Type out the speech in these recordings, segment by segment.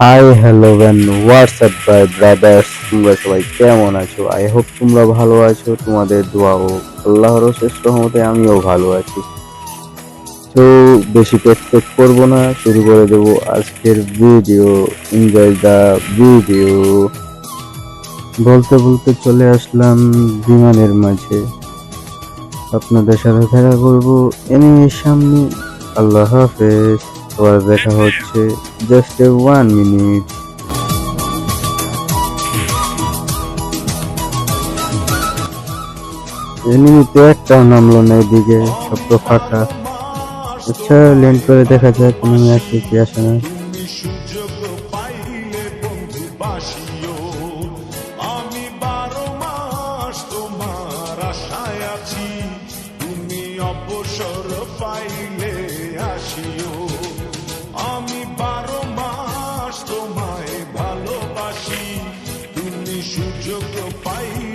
High hello ব্যান WhatsApp বাই brothers তোমরা সবাই কেমন আছো? আই হোপ তোমরা ভালো আছো। তোমাদের দোয়া ও আল্লাহর শেষ রহমতে আমিও ভালো আছি। তো বেশি এক্সপেক্ট করব না, শুরু করে দেবো আজকের ভিডিও এনজয় দ্য ভিডিও বলতে বলতে চলে আসলাম বিমানের মাঝে। আপনাদের সাথে দেখা করব। এনিমের সামনে। আল্লাহ হাফেজ। আবার দেখা হচ্ছে জাস্ট এ ওয়ান মিনিট এনিমিতে একটাও নামলো না এদিকে সব তো ফাঁকা। আচ্ছা লেন্ড করে দেখা যাক এনিমি আসে কি আসে না। সুযোগ তুমি সুযোগ পাইলে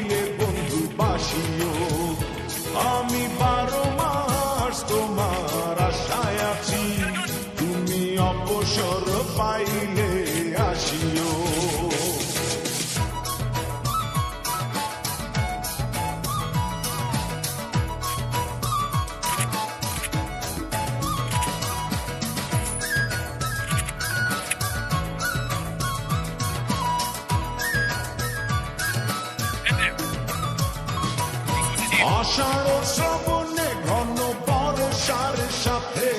আষাঢ় শ্রবণে ঘন বর্ষার সাথে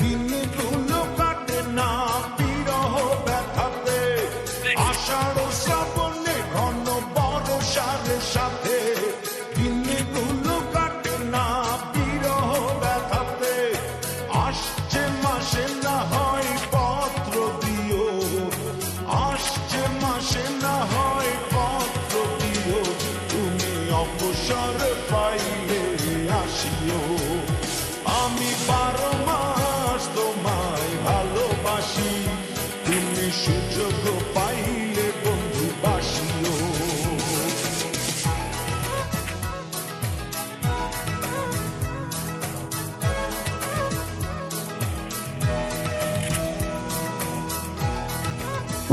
দিনগুলো কাটে না, বিরহ ব্যথাতে। আষাঢ় শ্রবণে ঘন বর্ষার সাথে পাইলে আসিও। আমি বারো মাস তোমায় ভালোবাসি। তুমি সুযোগ পাইলে বন্ধু বাসিও।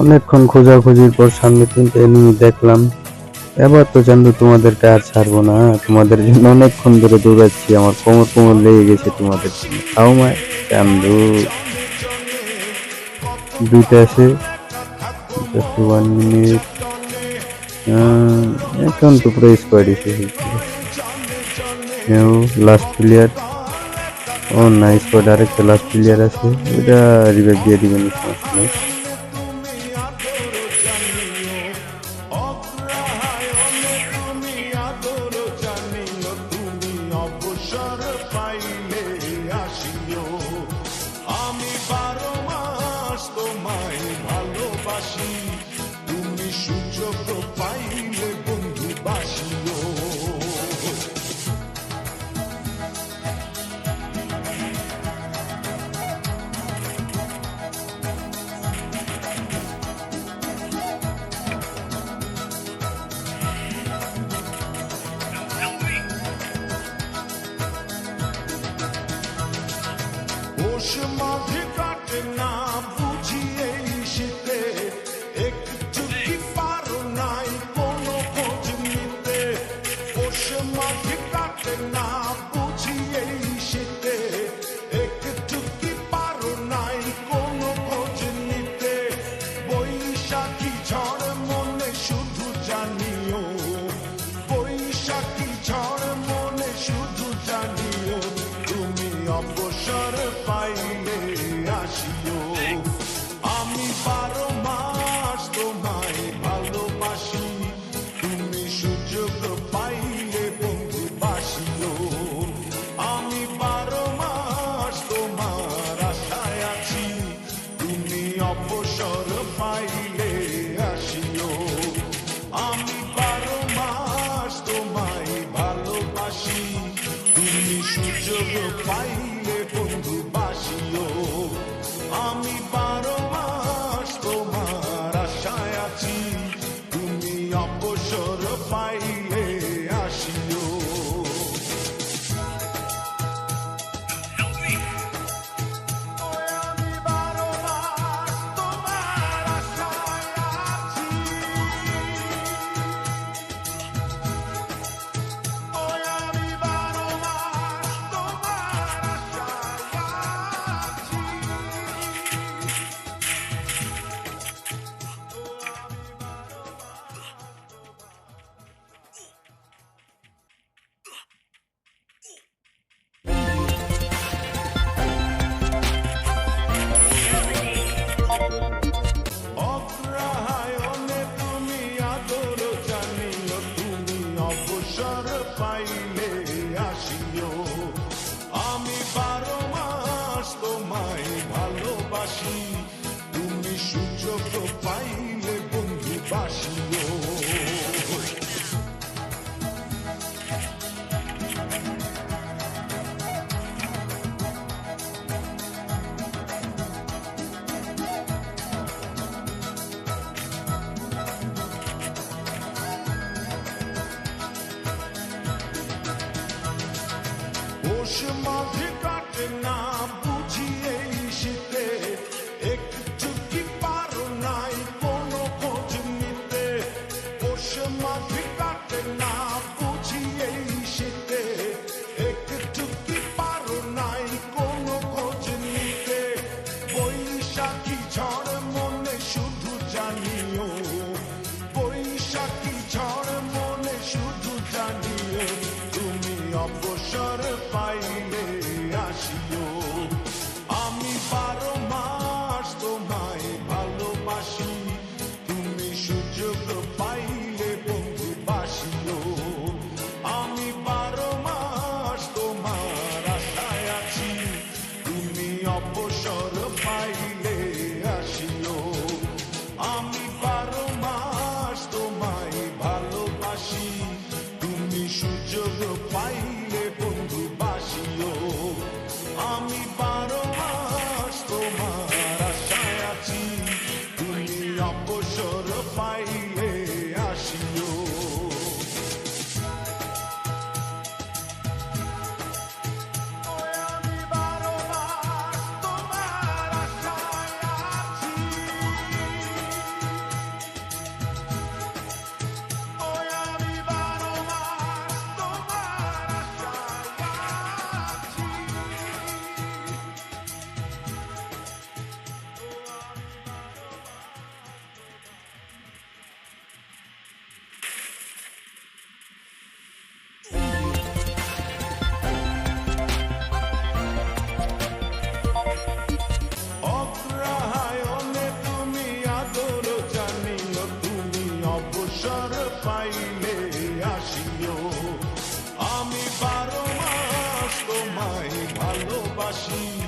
অনেকক্ষণ খোঁজাখুঁজির পর সামনে তিনটে এনিমি দেখলাম। এবার তো চান্দু তোমাদেরকে আর ছাড়বো না হ্যাঁ? তোমাদের জন্য অনেকক্ষণ ধরে দৌড়াচ্ছি, আমার কোমর কোমর লেগে গেছে তোমাদের জন্য। খাও মায় চান্দু দুইটা জাস্ট ওয়ান মিনিট এখন তো পুরো স্কোয়াড এসেছে লাস্ট প্লেয়ার ও না স্কোয়াড আরেকটা লাস্ট প্লেয়ার আছে। ওটা রিভাইভ দিয়ে দিবেন, সমস্যা নেই। অবসর পাইলে Hoşuma çıkarttın namlu বন্ধু বাসিও পৌষ মাঝে কাটে না বুঝিয়ে শীতে একটু কি পারো নাই কোনো খোঁজ নিতে বৈশাখী ঝড় মনে শুধু জানিও বৈশাখী ঝড় মনে শুধু জানিও তুমি অবসর পাইলে সুযোগ she